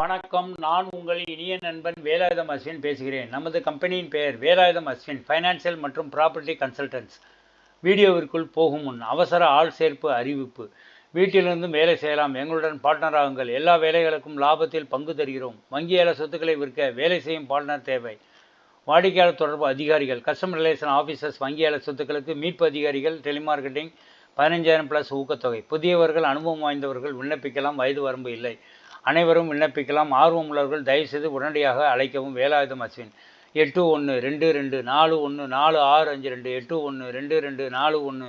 வணக்கம் நான் உங்கள் இனிய நண்பன் வேலாயுதம் அஸ்வின் பேசுகிறேன். நமது கம்பெனியின் பெயர் வேலாயுதம் அஸ்வின் ஃபைனான்சியல் மற்றும் ப்ராப்பர்ட்டி கன்சல்டன்ஸ் வீடியோவிற்குள் போகும் முன் அவசர ஆள் சேர்ப்பு அறிவிப்பு. வீட்டிலிருந்தும் வேலை செய்யலாம். எங்களுடன் பார்ட்னர் ஆகுங்கள். எல்லா வேலைகளுக்கும் லாபத்தில் பங்கு தருகிறோம். வங்கியாள சொத்துக்களை விற்க வேலை செய்யும் பார்ட்னர் தேவை. வாடிக்கையாளர் தொடர்பு அதிகாரிகள் கஸ்டமர் ரிலேஷன் ஆஃபீஸர்ஸ் வங்கியாளர் சொத்துக்களுக்கு மீட்பு அதிகாரிகள் டெலிமார்க்கெட்டிங் பதினஞ்சாயிரம் ப்ளஸ் ஊக்கத்தொகை. புதியவர்கள் அனுபவம் வாய்ந்தவர்கள் விண்ணப்பிக்கலாம். வயது வரம்பு இல்லை. அனைவரும் விண்ணப்பிக்கலாம். ஆர்வம் உள்ளவர்கள் தயவுசெய்து உடனடியாக அழைக்கவும். வேலாயுதம் அஸ்வின். எட்டு ஒன்று ரெண்டு ரெண்டு நாலு ஒன்று நாலு ஆறு அஞ்சு ரெண்டு. எட்டு ஒன்று ரெண்டு ரெண்டு நாலு ஒன்று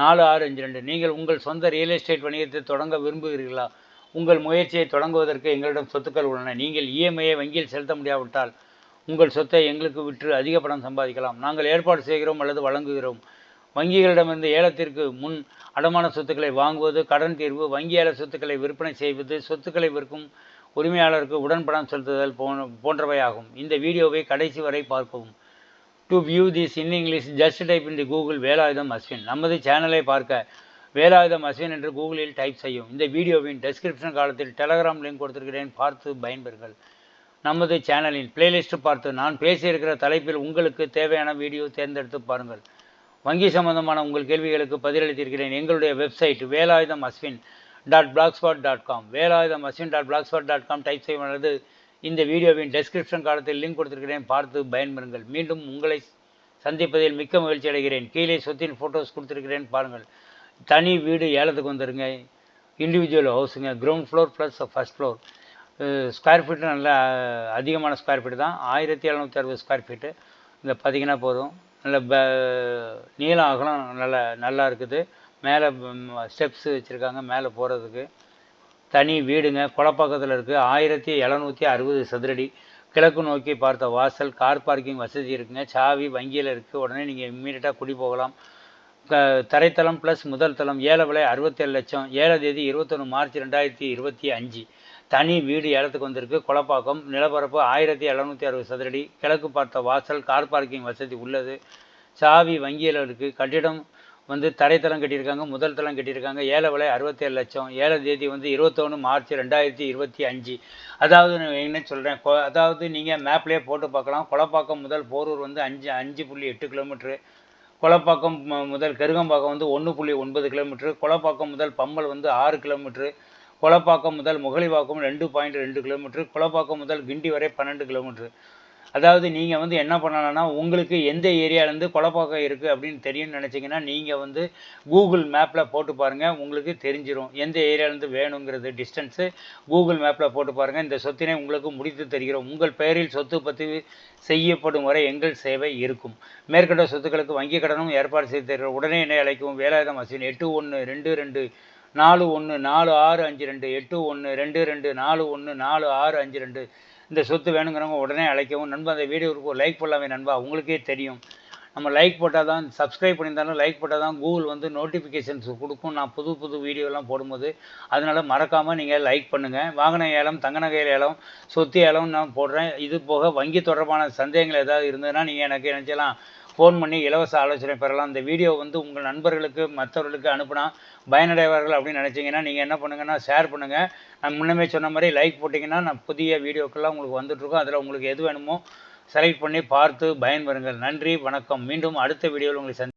நாலு ஆறு அஞ்சு ரெண்டு. நீங்கள் உங்கள் சொந்த ரியல் எஸ்டேட் வணிகத்தை தொடங்க விரும்புகிறீர்களா? உங்கள் முயற்சியை தொடங்குவதற்கு எங்களிடம் சொத்துக்கள் உள்ளன. நீங்கள் இஎம்ஐயை வங்கியில் செலுத்த முடியாவிட்டால் உங்கள் சொத்தை எங்களுக்கு விற்று அதிக பணம் சம்பாதிக்கலாம். நாங்கள் ஏற்பாடு செய்கிறோம் அல்லது வழங்குகிறோம். வங்கிகளிடமிருந்து ஏலத்திற்கு முன் அடமான சொத்துக்களை வாங்குவது கடன் தீர்வு வங்கியாளர் சொத்துக்களை விற்பனை செய்வது சொத்துக்களை விற்கும் உரிமையாளருக்கு உடன்படம் செலுத்துதல் போன்றவையாகும். இந்த வீடியோவை கடைசி வரை பார்க்கவும். To view this in English just type in the Google Velayutham Ashwin. நமது சேனலை பார்க்க வேலாயுதம் அஸ்வின் என்று கூகுளில் டைப் செய்யும் இந்த வீடியோவின் டெஸ்கிரிப்ஷன் காலத்தில் டெலகிராம் லிங்க் கொடுத்திருக்கிறேன். பார்த்து பயன்பெறுங்கள். நமது சேனலின் பிளேலிஸ்ட் பார்த்து நான் பேசியிருக்கிற தலைப்பில் உங்களுக்கு தேவையான வீடியோ தேர்ந்தெடுத்து பாருங்கள். வங்கி சம்பந்தமான உங்கள் கேள்விகளுக்கு பதிலளித்திருக்கிறேன். எங்களுடைய website Velayutham Ashwin dot Blogspot dot com Velayutham Ashwin dot Blogspot dot com type செய்வது இந்த வீடியோவின் டெஸ்கிரிப்ஷன் காலத்தில் லிங்க் கொடுத்திருக்கிறேன். பார்த்து பயன்பெறுங்கள். மீண்டும் உங்களை சந்திப்பதில் மிக்க மகிழ்ச்சி அடைகிறேன். கீழே சொத்தின் ஃபோட்டோஸ் கொடுத்துருக்கிறேன். பாருங்கள். தனி வீடு ஏலத்துக்கு வந்துருங்க. Individual ஹவுஸுங்க ground floor plus first floor square feet நல்ல அதிகமான ஸ்கொயர் ஃபீட்டு தான். ஆயிரத்தி எழுநூற்றி அறுபது ஸ்கொயர் ஃபீட்டு இந்த பார்த்திங்கன்னா போதும். நல்ல ப நீளம் அகலம் நல்ல நல்லா இருக்குது. மேலே ஸ்டெப்ஸ் வச்சுருக்காங்க மேலே போகிறதுக்கு தனி வீடுங்க. குளப்பக்கத்தில் இருக்குது ஆயிரத்தி எழுநூற்றி அறுபது சதுரடி. கிழக்கு நோக்கி பார்த்த வாசல் கார் பார்க்கிங் வசதி இருக்குங்க. சாவி வங்கியில் இருக்குது உடனே நீங்கள் இம்மீடியட்டாக குடி போகலாம். தரைத்தளம் ப்ளஸ் முதல் தளம். ஏழை விலை அறுபத்தேழு லட்சம். ஏழாம் தேதி இருபத்தொன்று மார்ச் ரெண்டாயிரத்தி இருபத்தி அஞ்சு. தனி வீடு ஏலத்துக்கு வந்திருக்கு. குளப்பாக்கம் நிலப்பரப்பு ஆயிரத்தி எழுநூற்றி அறுபது சதுரடி. கிழக்கு பார்த்த வாசல் கார் பார்க்கிங் வசதி உள்ளது. சாவி வங்கியில் இருக்குது கட்டிடம் வந்து தரைத்தளம் கட்டியிருக்காங்க. முதல் தளம் கட்டியிருக்காங்க. ஏழை விலை அறுபத்தேழு லட்சம். ஏழை தேதி வந்து இருபத்தொன்று மார்ச் ரெண்டாயிரத்தி இருபத்தி அஞ்சு. அதாவது நான் என்ன சொல்கிறேன் அதாவது நீங்கள் மேப்லேயே போட்டு பார்க்கலாம். குளப்பாக்கம் முதல் போரூர் வந்து அஞ்சு அஞ்சு புள்ளி எட்டு கிலோமீட்ரு குளப்பாக்கம் முதல் கருகம்பாக்கம் வந்து ஒன்று புள்ளி ஒன்பது கிலோமீட்ரு குளப்பாக்கம் முதல் பம்பல் வந்து ஆறு கிலோமீட்ரு குளப்பாக்கம் முதல் முகலிவாக்கம் ரெண்டு பாயிண்ட் ரெண்டு கிலோமீட்ரு குளப்பாக்கம் முதல் கிண்டி வரை பன்னெண்டு கிலோமீட்ரு அதாவது நீங்கள் வந்து என்ன பண்ணலாம்னா உங்களுக்கு எந்த ஏரியாலேருந்து குளப்பாக்கம் இருக்குது அப்படின்னு தெரியும்னு நினச்சிங்கன்னா நீங்கள் வந்து கூகுள் மேப்பில் போட்டு பாருங்கள் உங்களுக்கு தெரிஞ்சிடும் எந்த ஏரியாலேருந்து வேணுங்கிறது டிஸ்டன்ஸு கூகுள் மேப்பில் போட்டு பாருங்கள் இந்த சொத்தினை உங்களுக்கு முடித்து தருகிறோம். உங்கள் பெயரில் சொத்து பதிவு செய்யப்படும் வரை எங்கள் சேவை இருக்கும். மேற்கண்ட சொத்துக்களுக்கு வங்கி கடனும் ஏற்பாடு செய்து தருகிறோம். உடனே என்னை அழைக்கவும். வேலாயுதம் அசின் எட்டு ஒன்று ரெண்டு ரெண்டு நாலு ஒன்று நாலு ஆறு அஞ்சு ரெண்டு எட்டு ஒன்று ரெண்டு ரெண்டு நாலு ஒன்று நாலு ஆறு அஞ்சு ரெண்டு. இந்த சொத்து வேணுங்கிறவங்க உடனே அழைக்கவும். நண்பா அந்த வீடியோவுக்கு ஒரு லைக் போடலாமே நண்பா. உங்களுக்கே தெரியும். நம்ம லைக் போட்டால் தான் சப்ஸ்கிரைப் பண்ணியிருந்தாலும் லைக் போட்டால் தான் கூகுள் வந்து நோட்டிஃபிகேஷன்ஸ் கொடுக்கும். நான் புது புது வீடியோலாம் போடும்போது. அதனால் மறக்காமல் நீங்கள் லைக் பண்ணுங்கள் வாகன ஏலம் தங்க ஏலம் சொத்து ஏலம் நான் போடுறேன். இது போக வங்கி தொடர்பான சந்தேகங்கள் ஏதாவது இருந்ததுன்னா நீங்கள் எனக்கு நினச்சலாம் ஃபோன் பண்ணி இலவச ஆலோசனை பெறலாம். இந்த வீடியோ வந்து உங்கள் நண்பர்களுக்கு மற்றவர்களுக்கு அனுப்புனா பயனடைவார்கள் அப்படின்னு நினச்சிங்கன்னா நீங்கள் என்ன பண்ணுங்கன்னா ஷேர் பண்ணுங்கள் நான் முன்னமே சொன்ன மாதிரி லைக் போட்டிங்கன்னா நான் புதிய வீடியோக்கெல்லாம் உங்களுக்கு வந்துட்டுருக்கோம். அதில் உங்களுக்கு எது வேணுமோ செலக்ட் பண்ணி பார்த்து பயன்பெறுங்கள் நன்றி வணக்கம். மீண்டும் அடுத்த வீடியோவில் உங்களை சந்தி